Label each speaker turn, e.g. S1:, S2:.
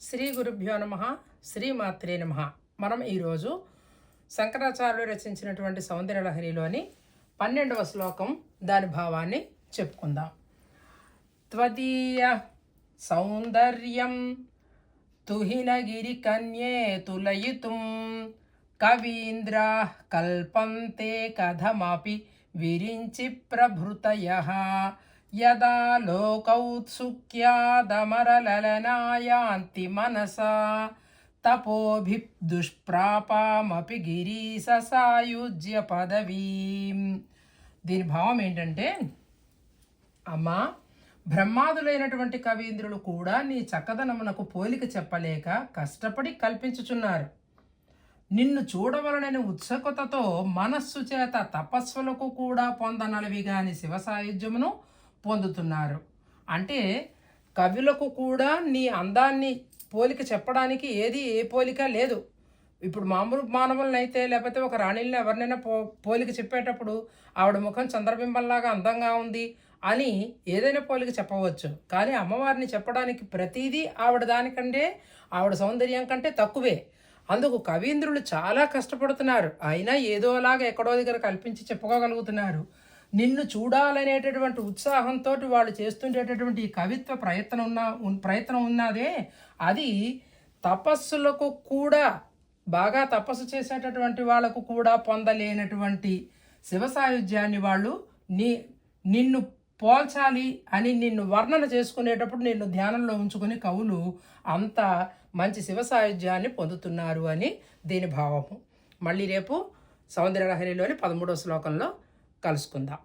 S1: శ్రీ గురుభ్యో నమ శ్రీమాత్రే నమ. మనం ఈరోజు శంకరాచార్యులు రచించినటువంటి సౌందర్యలహరిలోని పన్నెండవ శ్లోకం దాని భావాన్ని చెప్పుకుందాం. త్వదీయ సౌందర్యం తుహినగిరి కన్యే తులయితుం కవీంద్ర కల్పంతే కథమపి విరించి ప్రభృతయ. యదా లోకౌత్సుక్యాదమరలలనాయాంతి మనసా. తపోభి దుష్ప్రాపామపి గిరీశ సాయుజ్య పదవీం. దీని భావం ఏంటంటే అమ్మా బ్రహ్మాదులైనటువంటి కవీంద్రులు కూడా నీ చక్కదనమునకు పోలిక చెప్పలేక కష్టపడి కల్పించుచున్నారు. నిన్ను చూడవలనని ఉత్సుకతతో మనస్సు చేత తపస్సులకు కూడా పొందనలవి గాని శివసాయుధ్యమును పొందుతున్నారు. అంటే కవులకు కూడా నీ అందాన్ని పోలిక చెప్పడానికి ఏది ఏ పోలిక లేదు. ఇప్పుడు మామూలు మానవులను అయితే లేకపోతే ఒక రాణిని ఎవరినైనా పో పోలిక చెప్పేటప్పుడు ఆవిడ ముఖం చంద్రబింబంలాగా అందంగా ఉంది అని ఏదైనా పోలిక చెప్పవచ్చు. కానీ అమ్మవారిని చెప్పడానికి ప్రతిదీ ఆవిడ దానికంటే ఆవిడ సౌందర్యం కంటే తక్కువే. అందుకు కవీంద్రులు చాలా కష్టపడుతున్నారు. అయినా ఏదోలాగా ఎక్కడో దగ్గర కల్పించి చెప్పుకోగలుగుతున్నారు. నిన్ను చూడాలనేటటువంటి ఉత్సాహంతో వాళ్ళు చేస్తుండేటటువంటి ఈ కవిత్వ ప్రయత్నం ఉన్న ఉన్- ప్రయత్నం ఉన్నదే అది తపస్సులకు కూడా బాగా తపస్సు చేసేటటువంటి వాళ్ళకు కూడా పొందలేనటువంటి శివ సాయుధ్యాన్ని వాళ్ళు నీ నిన్ను పోల్చాలి అని నిన్ను వర్ణన చేసుకునేటప్పుడు నిన్ను ధ్యానంలో ఉంచుకుని కవులు అంత మంచి శివ సాయుధ్యాన్ని పొందుతున్నారు అని దీని భావము. మళ్ళీ రేపు సౌందర్యలహరిలోని పదమూడవ శ్లోకంలో కలుసుకుందాం